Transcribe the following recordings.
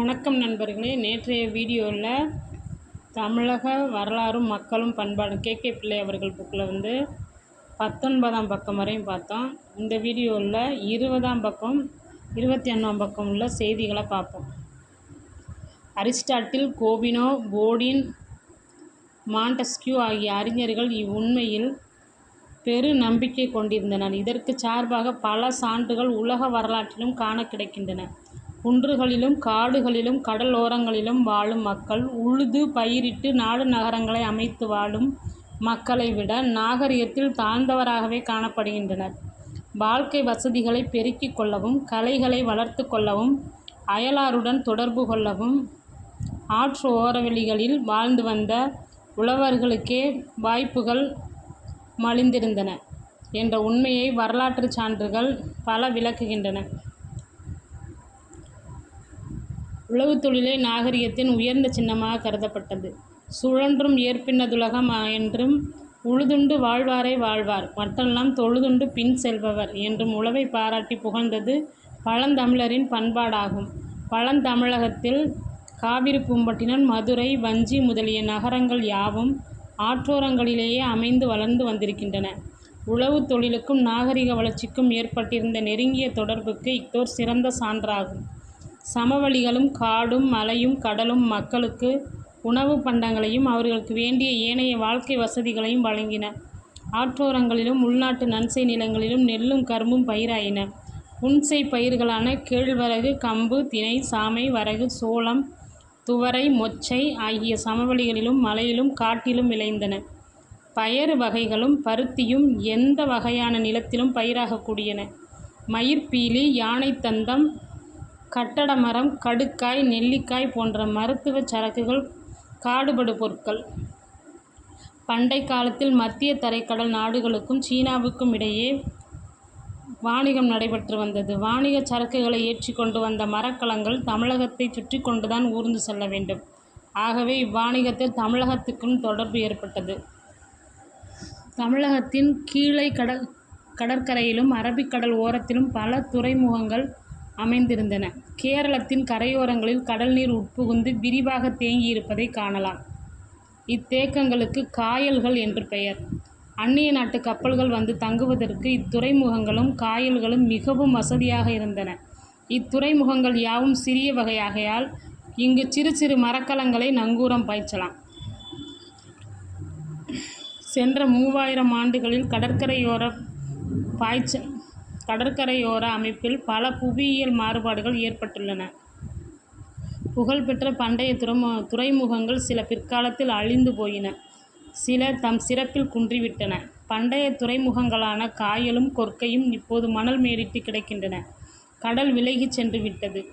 வணக்கம் நண்பர்களே. நேற்றைய வீடியோவில் தமிழக வரலாறும் மக்களும் பண்பாடும் கே. கே. பிள்ளை அவர்கள் புக்கில் வந்து பத்தொன்பதாம் பக்கம் வரையும் பார்த்தோம். இந்த வீடியோவில் இருபதாம் பக்கம் இருபத்தி ஒன்றாம் பக்கம் உள்ள செய்திகளை பார்ப்போம். அரிஸ்டாட்டில் கோபினோ போடின் மாண்டஸ்கியூ ஆகிய அறிஞர்கள் இவ்வுண்மையில் பெரு நம்பிக்கை கொண்டிருந்தனர். இதற்கு சார்பாக பல சான்றுகள் உலக வரலாற்றிலும் காண கிடைக்கின்றன. குன்றுகளிலும் காடுகளிலும் கடலோரங்களிலும் வாழும் மக்கள் உழுது பயிரிட்டு நாடு நகரங்களை அமைத்து வாழும் மக்களை விட நாகரிகத்தில் தாழ்ந்தவராகவே காணப்படுகின்றனர். வாழ்க்கை வசதிகளை பெருக்கிக் கொள்ளவும் கலைகளை வளர்த்து கொள்ளவும் அயலாருடன் தொடர்பு கொள்ளவும் ஆற்று ஓரவெளிகளில் வாழ்ந்து வந்த உழவர்களுக்கே வாய்ப்புகள் மலிந்திருந்தன என்ற உண்மையை வரலாற்றுச் சான்றுகள் பல விளக்குகின்றன. உழவு தொழிலே நாகரிகத்தின் உயர்ந்த சின்னமாக கருதப்பட்டது. சுழன்றும் ஏற்பின்னதுலகம் என்றும் உழுதுண்டு வாழ்வாரை வாழ்வார். மற்றெல்லாம் தொழுதுண்டு பின் செல்பவர் என்றும் உழவை பாராட்டி புகழ்ந்தது பழந்தமிழரின் பண்பாடாகும். பழந்தமிழகத்தில் காவிரி பூம்பட்டினம் மதுரை வஞ்சி முதலிய நகரங்கள் யாவும் ஆற்றோரங்களிலேயே அமைந்து வளர்ந்து வந்திருக்கின்றன. உழவு தொழிலுக்கும் நாகரிக வளர்ச்சிக்கும் ஏற்பட்டிருந்த நெருங்கிய தொடர்புக்கு இத்தோர் சிறந்த சான்றாகும். சமவெளிகளும் காடும் மலையும் கடலும் மக்களுக்கு உணவு பண்டங்களையும் அவர்களுக்கு வேண்டிய ஏனைய வாழ்க்கை வசதிகளையும் வழங்கின. ஆற்றோரங்களிலும் உள்நாட்டு நன்சை நிலங்களிலும் நெல்லும் கரும்பும் பயிராயின. உன்சை பயிர்களான கேழ்வரகு கம்பு தினை சாமை வரகு சோளம் துவரை மொச்சை ஆகிய சமவெளிகளிலும் மலையிலும் காட்டிலும் விளைந்தன. பயறு வகைகளும் பருத்தியும் எந்த வகையான நிலத்திலும் பயிராகக்கூடியன மயிர்பீலி யானைத்தந்தம் கட்டட மரம் கடுக்காய் நெல்லிக்காய் போன்ற மருத்துவச் சரக்குகள் காடுபடு பொருட்கள். பண்டை காலத்தில் மத்திய தரைக்கடல் நாடுகளுக்கும் சீனாவுக்கும் இடையே வாணிகம் நடைபெற்று வந்தது. வாணிக சரக்குகளை ஏற்றி கொண்டு வந்த மரக்கலங்கள் தமிழகத்தை சுற்றி கொண்டுதான் ஊர்ந்து செல்ல வேண்டும். ஆகவே இவ்வாணிகத்தில் தமிழகத்துக்கும் தொடர்பு ஏற்பட்டது. தமிழகத்தின் கீழே கடல் கடற்கரையிலும் அரபிக்கடல் ஓரத்திலும் பல துறைமுகங்கள் அமைந்திருந்தன. கேரளத்தின் கரையோரங்களில் கடல் நீர் உட்புகுந்து விரிவாக தேங்கியிருப்பதை காணலாம். இத்தேக்கங்களுக்கு காயல்கள் என்று பெயர். அந்நிய நாட்டு கப்பல்கள் வந்து தங்குவதற்கு இத்துறைமுகங்களும் காயல்களும் மிகவும் வசதியாக இருந்தன. இத்துறைமுகங்கள் யாவும் சிறிய வகையாகையால் இங்கு சிறு சிறு மரக்கலங்களை நங்கூரம் பாய்ச்சலாம். சென்ற மூவாயிரம் ஆண்டுகளில் கடற்கரையோர பாய்ச்சல் கடற்கரையோர அமைப்பில் பல புவியியல் மாறுபாடுகள் ஏற்பட்டுள்ளன. புகழ்பெற்ற பண்டைய துறைமு துறைமுகங்கள் சில பிற்காலத்தில் அழிந்து போயின. சில தம் சிறப்பில் குன்றிவிட்டன. பண்டைய துறைமுகங்களான காயலும் கொற்கையும் இப்போது மணல் மேடிட்டு கிடக்கின்றன. கடல் விலகிச் சென்று விட்டது.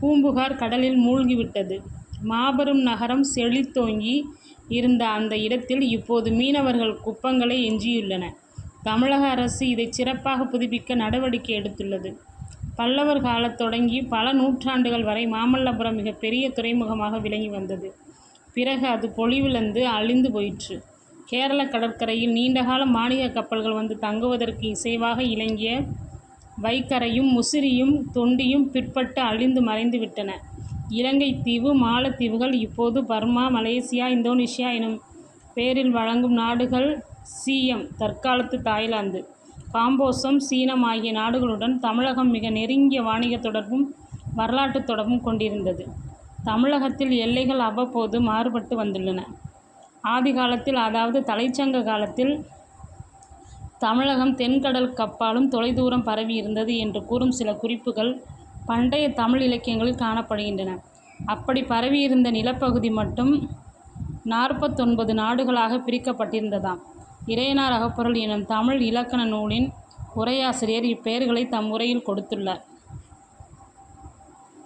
பூம்புகார் கடலில் மூழ்கிவிட்டது. மாபெரும் நகரம் செழித்தோங்கி இருந்த அந்த இடத்தில் இப்போது மீனவர்கள் குப்பங்களை எஞ்சியுள்ளன. தமிழக அரசு இதை சிறப்பாக புதுப்பிக்க நடவடிக்கை எடுத்துள்ளது. பல்லவர் காலத் தொடங்கி பல நூற்றாண்டுகள் வரை மாமல்லபுரம் மிகப்பெரிய துறைமுகமாக விளங்கி வந்தது. பிறகு அது பொழிவிழந்து அழிந்து போயிற்று. கேரள கடற்கரையில் நீண்டகால மானிய கப்பல்கள் வந்து தங்குவதற்கு இசைவாக இலங்கிய வைக்கரையும் முசிறியும் தொண்டியும் பிற்பட்டு அழிந்து மறைந்து விட்டன. இலங்கை தீவு மாலத்தீவுகள் இப்போது பர்மா மலேசியா இந்தோனேஷியா எனும் பேரில் வழங்கும் நாடுகள் சிஎம் தற்காலத்து தாய்லாந்து. காம்போசம் சீனம் ஆகிய நாடுகளுடன் தமிழகம் மிக நெருங்கிய வாணிக தொடர்பும் வரலாற்று தொடர்பும் கொண்டிருந்தது. தமிழகத்தில் எல்லைகள் அவ்வப்போது மாறுபட்டு வந்துள்ளன. ஆதி காலத்தில் அதாவது தலைச்சங்க காலத்தில் தமிழகம் தென்கடல் கப்பாலும் தொலைதூரம் பரவி இருந்தது என்று கூறும் சில குறிப்புகள் பண்டைய தமிழ் இலக்கியங்களில் காணப்படுகின்றன. அப்படி பரவியிருந்த நிலப்பகுதி மட்டும் நாற்பத்தொன்பது நாடுகளாக பிரிக்கப்பட்டிருந்ததாம். இறையனார் அகப்பொருள் எனும் தமிழ் இலக்கண நூலின் உரையாசிரியர் இப்பெயர்களை தம் உரையில் கொடுத்துள்ளார்.